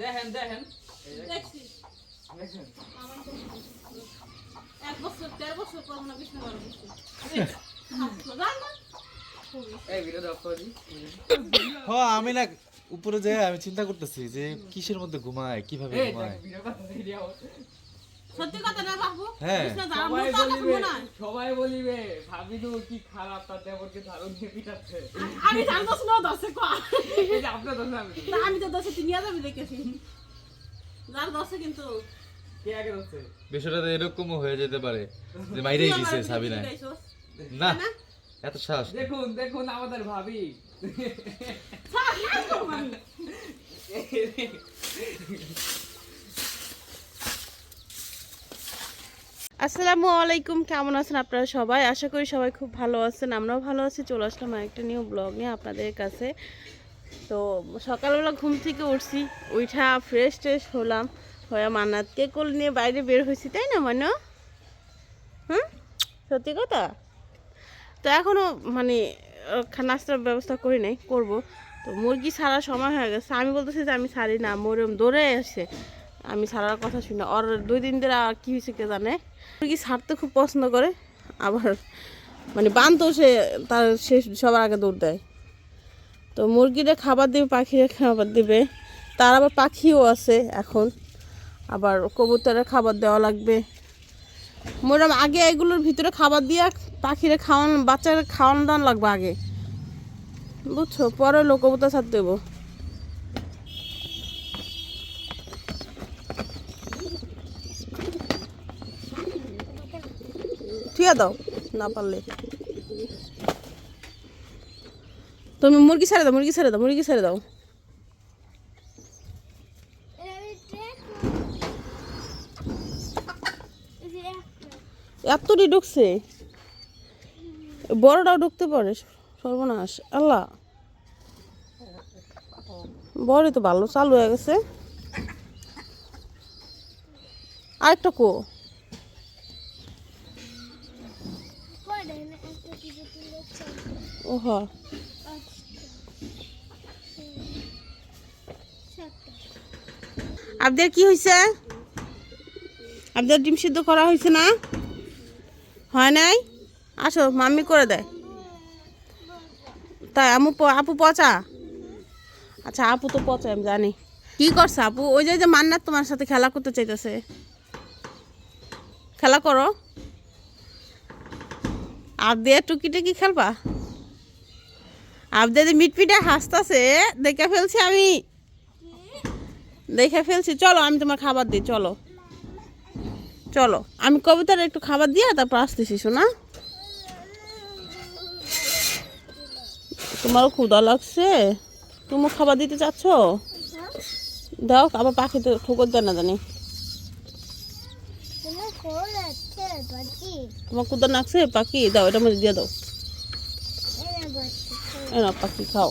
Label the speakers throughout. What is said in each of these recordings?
Speaker 1: দেখেন দেখেন।
Speaker 2: দেখছি। এক বছর দেড় বছর পর মনে বিষ্ণু বার
Speaker 3: আমি না উপরে যে আমি চিন্তা করতেছি যে কিসের মধ্যে ঘুমায় কীভাবে ঘুমায়।
Speaker 2: সত্যি কথা না বাবু?
Speaker 3: হ্যাঁ।
Speaker 1: সবাই বলিবে সবাই বলিবে ভাবি তো কি খারাপ তার দেবরকে ধারণ দিয়ে পিটাচ্ছে।
Speaker 2: আমি জানব না দশে কো
Speaker 1: এই যে আপনার দোষ না আমি।
Speaker 2: না আমি তো দশে তিন যাবি দেখেছি। যার দশে কিন্তু
Speaker 1: কে আগে দোষে
Speaker 3: বিষয়টা তো এরকমও হয়ে যেতে পারে যে মাইরেই দিছে সাবিনা। না এত শ্বাস
Speaker 1: দেখুন দেখুন আমাদের ভাবি।
Speaker 2: আসসালামু আলাইকুম, কেমন আছেন আপনারা সবাই? আশা করি সবাই খুব ভালো আছেন, আমরাও ভালো আছি। চলে আসলাম একটা নিউ ব্লগ নিয়ে আপনাদের কাছে। তো সকালবেলা ঘুম থেকে উঠছি উঠা ফ্রেশ ট্রেশ হলাম, হয়ে মান্নাতকে কোল নিয়ে বাইরে বের হয়েছি, তাই না মানে হুম? সত্যি কথা? তো এখনও মানে নাস্তার ব্যবস্থা করি নাই, করব। তো মুরগি ছাড়ার সময় হয়ে গেছে, আমি বলতেছি যে আমি ছাড়ি না মোরম দৌড়ে আসছে আমি সারার কথা শুনি। ওর দুই দিন ধরে আর কি হয়েছে কে জানে। মুরগি ছাড়তে খুব পছন্দ করে, আবার মানে বানতো সে তার সে সবার আগে দৌড় দেয়। তো মুরগিরে খাবার দিবে, পাখিরে খাবার দিবে। তার আবার পাখিও আছে এখন। আবার কবুতরের খাবার দেওয়া লাগবে। মোরাম, আগে এগুলোর ভিতরে খাবার দিয়ে পাখিরে খাওয়ান, বাচ্চারা খাওয়ানো দাওয়ান লাগবে আগে। বুঝছ? পরে লোক কবুতর ছাড় দেবো ঠিক দাও, না পারলে। তুমি মুরগি ছেড়ে দাও, মুরগি ছেড়ে দাও, মুরগি ছেড়ে দাও। এতটি ঢুকছে। বড়টাও ঢুকতে পারে, সর্বনাশ। আল্লাহ। বড়ই তো ভালো, চালু হয়ে গেছে। আরেকটা কো ও হ্যাঁ আপনার কি হয়েছে আপনার ডিম সিদ্ধ করা হয়েছে না? হয় নাই? আসো, মাম্মি করে দেয়। তাই আমু আপু পচা? আচ্ছা আপু তো পচা আমি জানি। কি করছে আপু? ওই যে যে মান্নার তোমার সাথে খেলা করতে চাইতেছে। খেলা করো। আর দিয়ে টুকি টুকি খেলবা? আপনি মিটপিটে হাসতেছে দেখে ফেলছি আমি। দেখে ফেলছি। চলো আমি তোমার খাবার দিই চলো। চলো আমি কবিতার একটু খাবার দিয়ে তারপর আসতেছি শোনা? তোমারও ক্ষুদা লাগছে? তুমি খাবার দিতে চাচ্ছ? দাও আবার পাখি তো ঠোকর দেয় না জানি। তোমার ক্ষুদা লাগছে পাখি। দাও এটা মধ্যে দিয়ে দাও। এ পাখি খাও।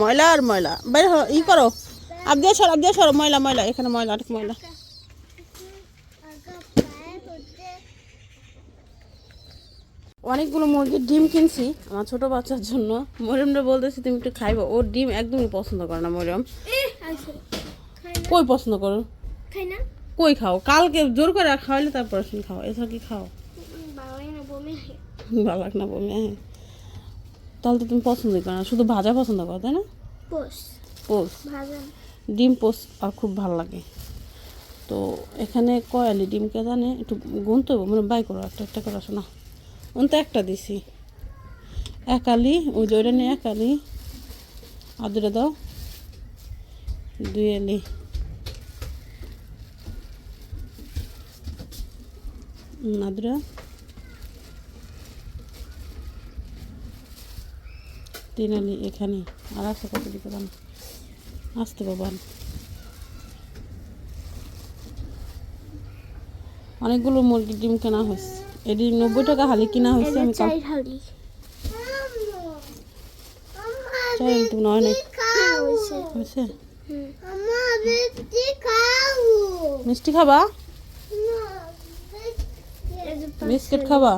Speaker 2: ময়লা আর ময়লা। হ ই করো। আপ দিয়ে সর আপ দিয়ে সর ময়লা ময়লা। এখানে ময়লা অনেক ময়লা। অনেকগুলো মুরগির ডিম কিনছি আমার ছোট বাচ্চার জন্য। মরিয়মটা বলতেছি তুমি একটু খাইবো। ওর ডিম একদমই পছন্দ করে না মরিয়ম। কই পছন্দ করো? কই খাও? কালকে জোর করে খাওয়াইলে তারপর খাও। এছাড়া কি খাও?
Speaker 4: বাবাই না বমি হয়
Speaker 2: ভালো লাগে না বমি হ্যাঁ তাহলে তো তুমি পছন্দই করো না শুধু ভাজা পছন্দ করো তাই না?
Speaker 4: পোষ
Speaker 2: পোস
Speaker 4: ভাজা।
Speaker 2: ডিম পোস আর খুব ভালো লাগে। তো এখানে কয়ালি ডিমকে জানে? একটু গুনতে হবে মানে বাই করো একটা একটা করে আসো না। ওন তো একটা দিছি। একালি ওই যে ওইটা নিয়ে একালি আর দুটো দাও। দুই এলি নাদুরা তিন আলি এখানে। আর আছে কত দিতে পারেন আসতে বাবা। অনেকগুলো মুরগির ডিম কেনা হয়েছে। এটি নব্বই টাকা হালি কিনা হয়েছে আমি
Speaker 4: চাই হালি।
Speaker 2: চাই তুমি নয় নাই
Speaker 4: হয়েছে?
Speaker 2: মিষ্টি খাবা। বিস্কিট খাবা?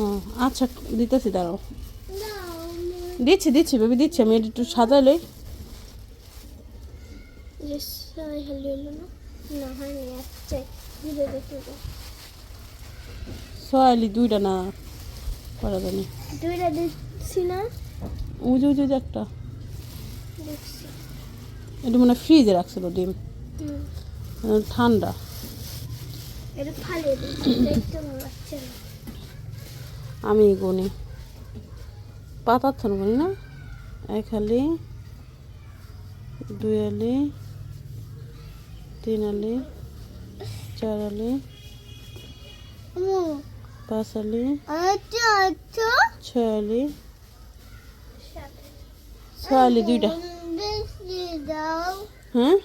Speaker 2: ও আচ্ছা দিতেছি দাঁড়াও। দিচ্ছি দিচ্ছি বেবি দিচ্ছি। আমি এটা একটু
Speaker 4: দেখতে তো
Speaker 2: সয়ালি দুইটা না? করা জানি
Speaker 4: দুইটা দিচ্ছি না?
Speaker 2: উজু উজু একটা। এটা মানে ফ্রিজে রাখছিল ডিম। ঠান্ডা।
Speaker 4: এটা ফালিয়ে দিচ্ছি দেখতে ভালো লাগছে না।
Speaker 2: আমি গুনি পাতার থন গুনি না? এক আলি দুই আলি তিন আলি চার আলি পাঁচ আলি ছয় আলি ছয় আলি দুইটা। হ্যাঁ?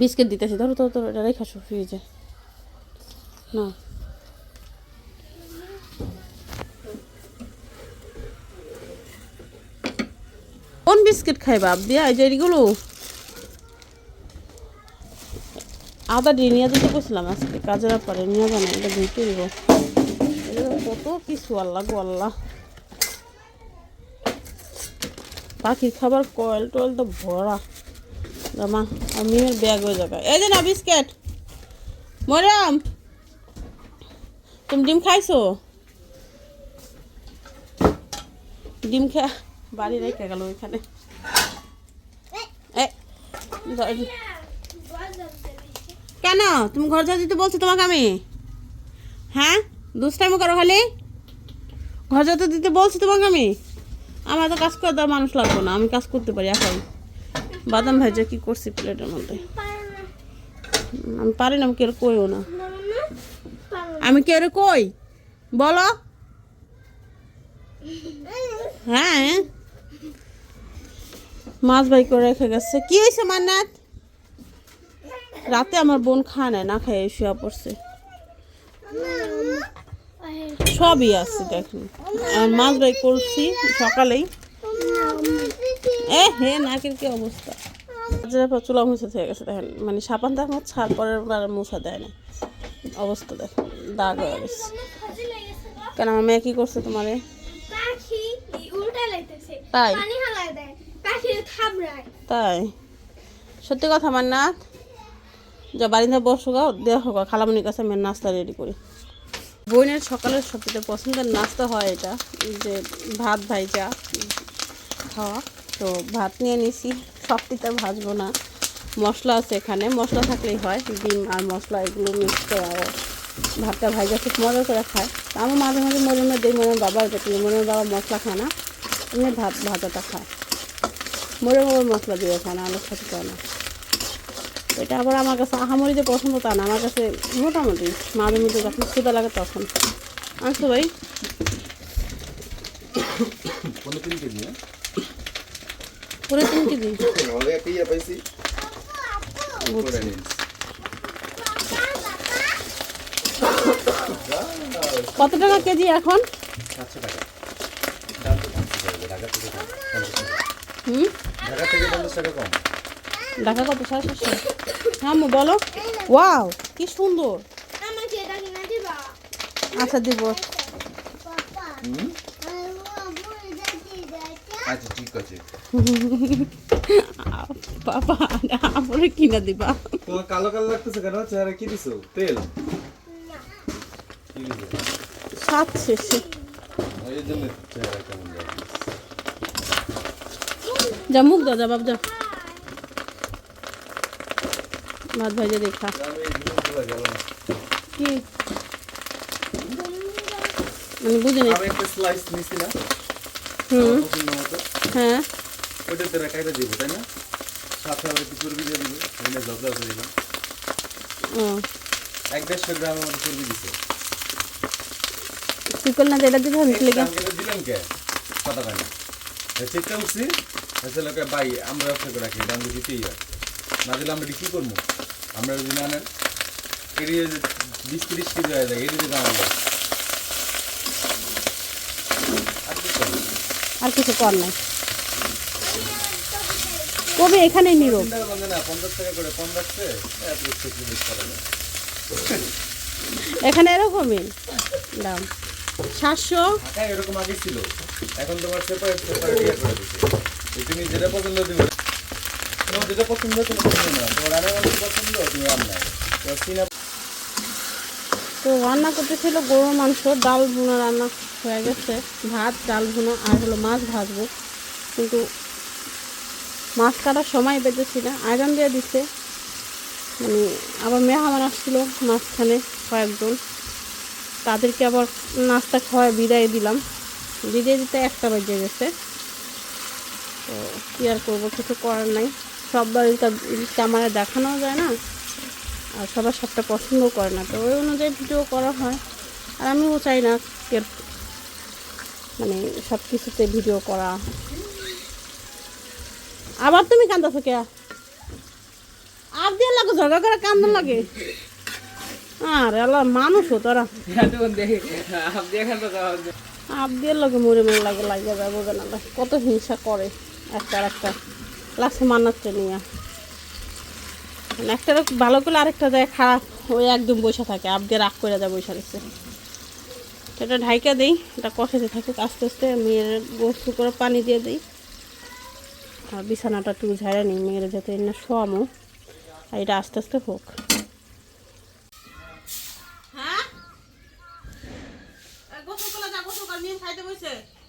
Speaker 2: বিস্কিট দিতেছি। ধরো তো তোর এটা রেখা ফ্রিজে না কোন বিস্কিট খাইবা? আব্দিয়া এই যে এগুলো আদা দিয়ে নিয়ে যেতে বসলাম আজকে, কাজের পারে নিয়ে জানা, এটা ধুইতে দিব কত কিছু, আল্লাহ গো আল্লাহ। পাখির খাবার কয়েল টয়েল তো ভরা। জামা মিমের ব্যাগ ওই জায়গায় এই যে না, বিস্কিট। মরাম তুমি ডিম খাইছো? ডিম খা বাড়ি রেখে গেল ওইখানে। কেন? তুমি ঘর যা দিতে বলছো তোমাকে আমি? হ্যাঁ? দুষ্টাইমো করো খালি। ঘর যাতে দিতে বলছি তোমাকে আমি? আমার তো কাজ করে দেওয়ার মানুষ লাগবে না আমি কাজ করতে পারি একাই বাদাম ভাজা কি করছি প্লেটের মধ্যে? আমি পারি না আমি কেউ কইও না। আমি কেউ কই? বলো হ্যাঁ মাছ বাই করে রেখে গেছে। কি হয়েছে মান্নাত? রাতে আমার বোন খায় না না খায় শুয়ে পড়ছে। সবই আছে দেখুন। মাছ বাই করছি সকালেই। এ হে নাকের কি অবস্থা? চুলা মুছে থেকে গেছে দেখেন। মানে সাবান দেখো ছাড় পরের বার মুছা দেয় না। অবস্থা দেখেন দাগ হয়ে গেছে। কেন আমার মেয়ে কি করছে তোমারে? তাই? তাই? সত্যি কথা আমার না যা বাড়িতে বসো গা, দেখো খালামনির কাছে আমি নাস্তা রেডি করি। বোনের সকালের সবচেয়ে পছন্দের নাস্তা হয় এটা যে ভাত ভাইজা খাওয়া। তো ভাত নিয়ে নিছি, সবটিতে ভাজবো না। মশলা আছে এখানে, মশলা থাকলেই হয়, ডিম আর মশলা এগুলো মিক্স করে আর ভাতটা ভাইজা খুব মজা করে খায়। তা আমার মাঝে মাঝে মনে দিই মনে বাবার মনে বাবা মশলা খায় না, এমনি ভাত ভাজাটা খায়। মরে মরে মশলা দিয়ে খায় না আলুর সাথে খায় না। এটা আবার আমার কাছে আহামরি যে পছন্দ তা না আমার কাছে মোটামুটি মাঝে মধ্যে যখন ক্ষুদা লাগে তখন। আনছো ভাই পুরো তিন কেজি
Speaker 3: পাইছি। করে
Speaker 2: কত টাকা কেজি এখন?
Speaker 3: সাতশো টাকা।
Speaker 2: হুম
Speaker 3: ঢাকা থেকে পঞ্চাশ টাকা কম
Speaker 2: ঢাকা কত? সাড়ে সাতশো। হ্যাঁ আম্মু বলো। ওয়াও। কি সুন্দর। আচ্ছা দিব।
Speaker 3: আচ্ছা ঠিক আছে।
Speaker 2: বাবা আপরে কিনা দিবা।
Speaker 3: তোমার কালো কালো লাগতেছে কেন? চেহারা কি দিছো? তেল?
Speaker 2: সাত শেষে।
Speaker 3: এই জন্য চেহারা কেমন লাগছে।
Speaker 2: যা মুখ দাও যা বাপ যা। ভাত ভাইজে দেখা
Speaker 3: আমি না
Speaker 2: কি আমি
Speaker 3: একটা স্লাইস নিছি
Speaker 2: হুম। হ্যাঁ।
Speaker 3: ওইটা তেরা কাইটা দিব তাই না? সাথে আবার একটু চর্বি দিয়ে দিব এখানে জবজা করে দিলাম। এক দেড়শো গ্রামের মতো চর্বি দিছে।
Speaker 2: কি করলে না এটা
Speaker 3: দিলাম কে? কথা পাই না। এসে লোকে ভাই আমরা ব্যবসা করে রাখি দাম দিতেই হয়। না দিলে আমরা কি করব? আমরা যদি না নেন যে বিশ তিরিশ কেজি হয়ে যায় এড়িয়ে দাম আর
Speaker 2: কিছু কর নাই। কবে এখানেই নিরব
Speaker 3: চিন্তা না পঞ্চাশ টাকা করে কম রাখছে
Speaker 2: এখানে এরকমই দাম। সাতশো।
Speaker 3: এরকম আগে ছিল। এখন তোমার সেপারেট সেপারেট ইয়ে করে দিচ্ছে। তুমি যেটা পছন্দ তুমি তোমার যেটা পছন্দ, তুমি পছন্দ না তোমার রান্না পছন্দ, তুমি রান্না
Speaker 2: তো রান্না করতেছিল গরুর মাংস, ডাল ভুনা রান্না হয়ে গেছে। ভাত, ডাল ভুনা আর হলো মাছ ভাজবো। কিন্তু মাছ কাটার সময় পেতেছি না। আয়রন দিয়ে দিচ্ছে মানে আবার মেহমান আসছিল মাঝখানে কয়েকজন। তাদেরকে আবার নাস্তা খাওয়ায় বিদায় দিলাম। বিদায় দিতে একটা বেজে গেছে। তো কী আর করব কিছু করার নাই। সব বাড়ির ক্যামেরা দেখানোও যায় না আর সবার সবটা পছন্দ করে না। তো ওই অনুযায়ী ভিডিও করা হয় আর আমিও চাই না মানে সব কিছুতে ভিডিও করা। আবার তুমি কান্দাছো কে? আপ দিয়ে লাগে ঝগড়া করে কান্দন লাগে? আর আল্লাহ মানুষও তোরা। আপ দিয়ে লাগে মরে মরে লাগে লাগিয়ে যাব কত হিংসা করে। একটা আর একটা লাস্টে মান্নাচ্ছে নিয়ে মানে একটা ভালো করলে আরেকটা যায় খারাপ। ওই একদম বসে থাকে, আপ দিয়ে রাগ করে যায় বসে রয়েছে এটা ঢাইকা দিই, এটা কষাতে থাকুক, আস্তে আস্তে মেয়ের গোস্ত করে পানি দিয়ে দিই। আর বিছানাটা একটু ঝাড়া নিই, মেয়ের যাতে না শোয়ামো। আর এটা আস্তে আস্তে হোক। হ্যাঁ? খাইতে বসে।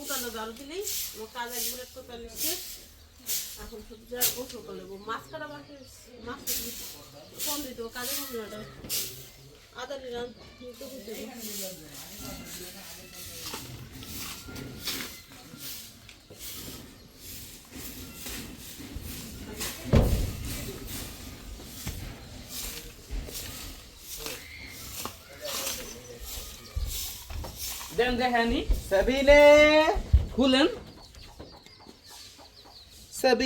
Speaker 2: উঠানো জারু দিলেই আমার কাজ একবারে টোটালি শেষ এখন শুধু যা গোসল করে নেব মাছ কাটা বাকি মাছ কম দিত কাজে কম না আদা নিলাম নিতে
Speaker 1: দেন দেখেনি
Speaker 3: সাবিনে
Speaker 1: খুলেন।
Speaker 3: সাবি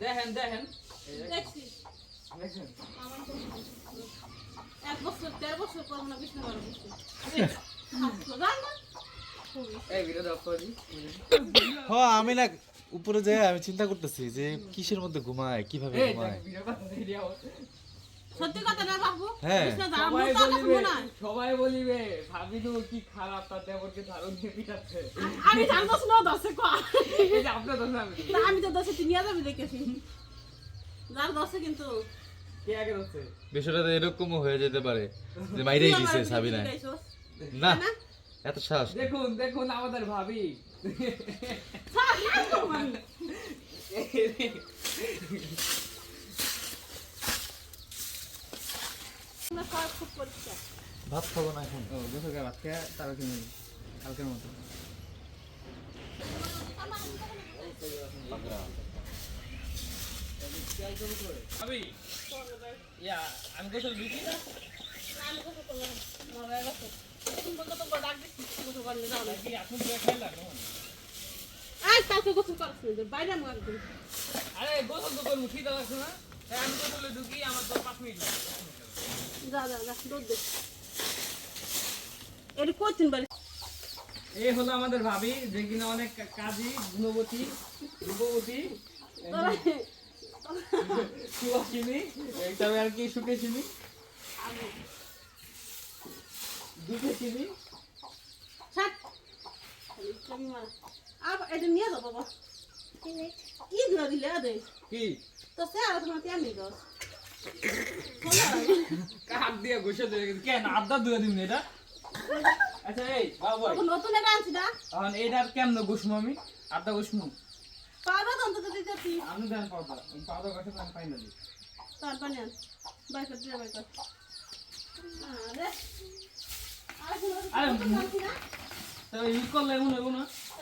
Speaker 1: দেখেন দেখেন।
Speaker 2: দেখছি। এক বছর দেড় বছর পর মনে বিষ্ণু বারো বছর
Speaker 1: এই ভিডিও দাও করি
Speaker 5: হ আমি না উপরে যাই আমি চিন্তা করতেছি যে কিসের মধ্যে ঘুমায় কীভাবে ঘুমায়?
Speaker 2: সত্যি কথা না বাবু?
Speaker 5: হ্যাঁ।
Speaker 1: সবাই বলিবে সবাই বলিবে ভাবি তো কি খারাপ তার দেবরকে ধারণ দিয়ে পিটাচ্ছে
Speaker 2: আমি না দশে কো
Speaker 1: আপনার আমি
Speaker 2: না আমি তো দশে তিন হাজার দেখেছি। যার দশে কিন্তু
Speaker 1: কে আগে দোষে
Speaker 5: বিষয়টা তো এরকমও হয়ে যেতে পারে যে মাইরেই দিছে সাবিনা। না এত সাহস।
Speaker 1: দেখুন দেখুন আমাদের ভাবি।
Speaker 5: ভাত খাব না এখন।
Speaker 1: ও গোসল করে ভাত খেয়ে তারপর কিনে কালকের মতো। ভাবি ইয়া আমি গোসল দিচ্ছি না। কি এখন তো খেলা কেমন?
Speaker 2: কালকে গোসল করছিল বাইরে আমি একদম
Speaker 1: আরে গোসল তো করব ঠিক আছে না। তাই আমি গোসলে ঢুকি আমার তো পাঁচ মিনিট লাগে।
Speaker 2: যা যা যা দুধ দে। এটা কয়দিন বাড়ি
Speaker 1: এই হলো আমাদের ভাবি যে কিনা অনেক কাজী গুণবতী রূপবতী সুবাসিনী তবে আর কি সুখে চিনি দুঃখে চিনি
Speaker 2: ছাড়। ইসলামি মারা আবার এটা নিয়ে যাও বাবা। কি ধরে দিলে আদে।
Speaker 1: কি?
Speaker 2: তো সে আর তোমার তিয়ার নেই
Speaker 1: কাক দিয়ে ঘষে দিয়ে কেন? আড্ডা দুয়ে দিন এটা? আচ্ছা এই বাবু
Speaker 2: নতুন এটা আনছি না?
Speaker 1: এখন এইটার কেমন ঘুষমু আমি? আড্ডা ঘুষমু
Speaker 2: পাউডার তো অন্তত দিতেছি
Speaker 1: আমি দেন পাউডার পাউডার ঘষে আমি পাই না দিই
Speaker 2: তার পানি আন বাইকার দিয়ে বাইকার আরে আরে না।
Speaker 1: তো ইউজ করলে এমন হইব না?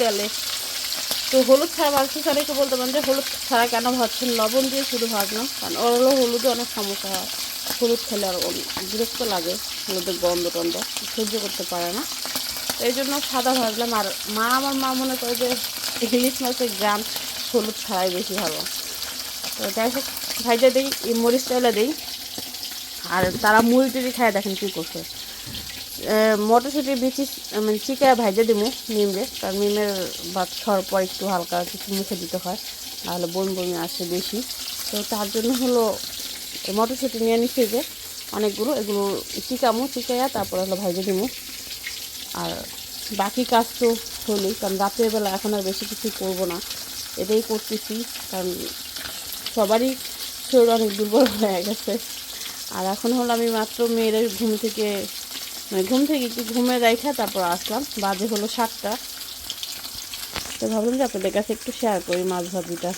Speaker 2: তেলে। তো হলুদ ছাড়া ভাজছি অনেকে বলতে পারেন যে হলুদ ছাড়া কেন ভাজছেন? লবণ দিয়ে শুধু ভাজলাম, কারণ ওর হলো হলুদে অনেক সমস্যা হয়। হলুদ খেলে আর বিরক্ত লাগে হলুদের গন্ধ টন্ধ, সহ্য করতে পারে না। এই জন্য সাদা ভাজলাম। আর মা আমার মা মনে করে যে ইলিশ মাছের গ্রাম হলুদ ছাড়াই বেশি ভালো। তো যাই হোক ভাইজা দিই মরিচ তেলে দিই। আর তারা মুড়ি টুড়ি খায়, দেখেন কী করছে। মটরশুঁটি বিচি মানে চিকা ভাইজা দিব নিমরে। কারণ নিমের ভাত খাওয়ার পর একটু হালকা কিছু মুখে দিতে হয় তাহলে বন বমি আসে বেশি। তো তার জন্য হলো মটরশুঁটি নিয়ে নিচ্ছে যে অনেকগুলো, এগুলো চিকামো, চিকাইয়া তারপর হলো ভাইজা দিব আর বাকি কাজ তো হলোই, কারণ রাতের বেলা এখন আর বেশি কিছু করব না। এটাই করতেছি, কারণ সবারই শরীর অনেক দুর্বল হয়ে গেছে। আর এখন হলো আমি মাত্র মেয়ের ঘুম থেকে মানে ঘুম থেকে একটু ঘুমে রাইখা তারপর আসলাম। বাজে হলো সাতটা। তো ভাবলাম যে আপনাদের কাছে একটু শেয়ার করি মাছ ভাজিটা।